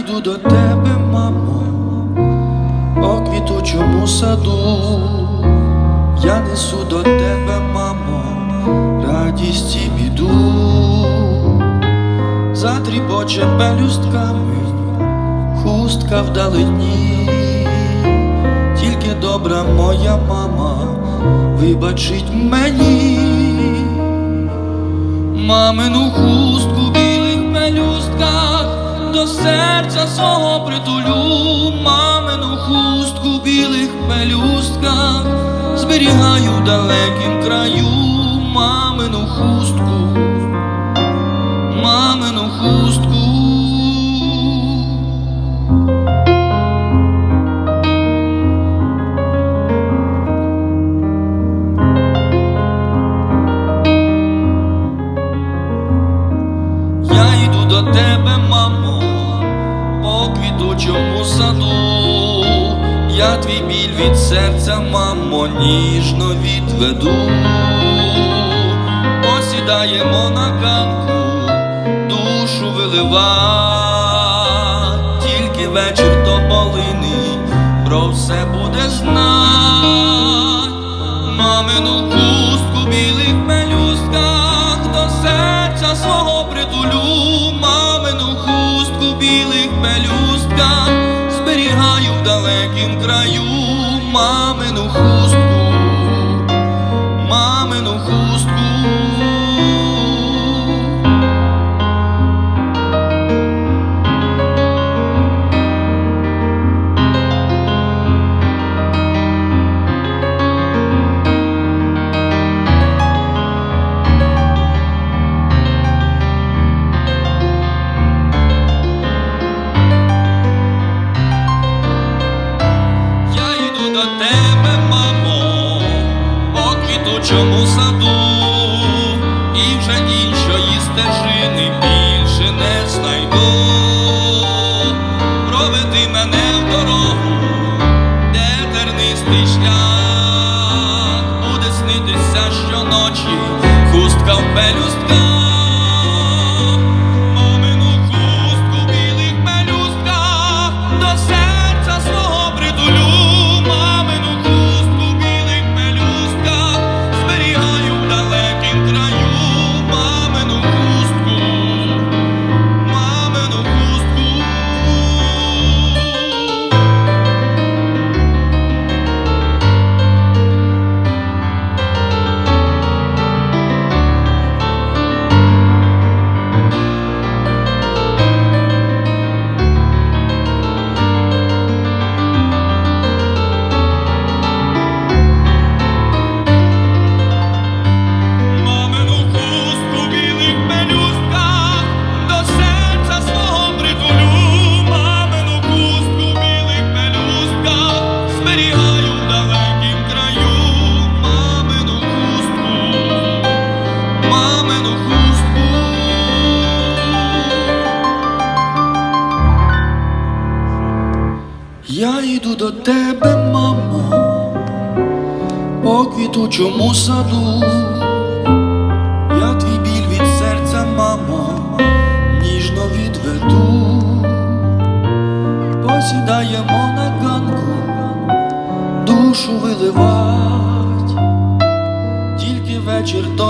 йду до тебе, мамо, по квітучому саду, я несу до тебе, мамо, радість і біду, затріпоче пелюстками, хустка вдалині, тільки добра моя мама, вибачить мені. Мамину хустку в білих пелюстках до серця свого притулю, мамину хустку в білих пелюстках, зберігаю в далекім краю, мамину хустку, мамину хустку. Квітучому саду, я твій біль від серця, мамо, ніжно відведу, посідаємо на ганку, душу вилива, тільки вечір тополиний, про все буде знать, мамину далекім краю, мамину хустку, квітучому саду, і вже іншої стежини більше не знайду. Проведи мене в дорогу, де тернистий шлях, буде снитися щоночі, хустка в пелюстках. Я йду до тебе, мамо, по квітучому саду, я твій біль від серця, мамо, ніжно відведу, посідаємо на ганку, душу виливать, тільки вечір тополини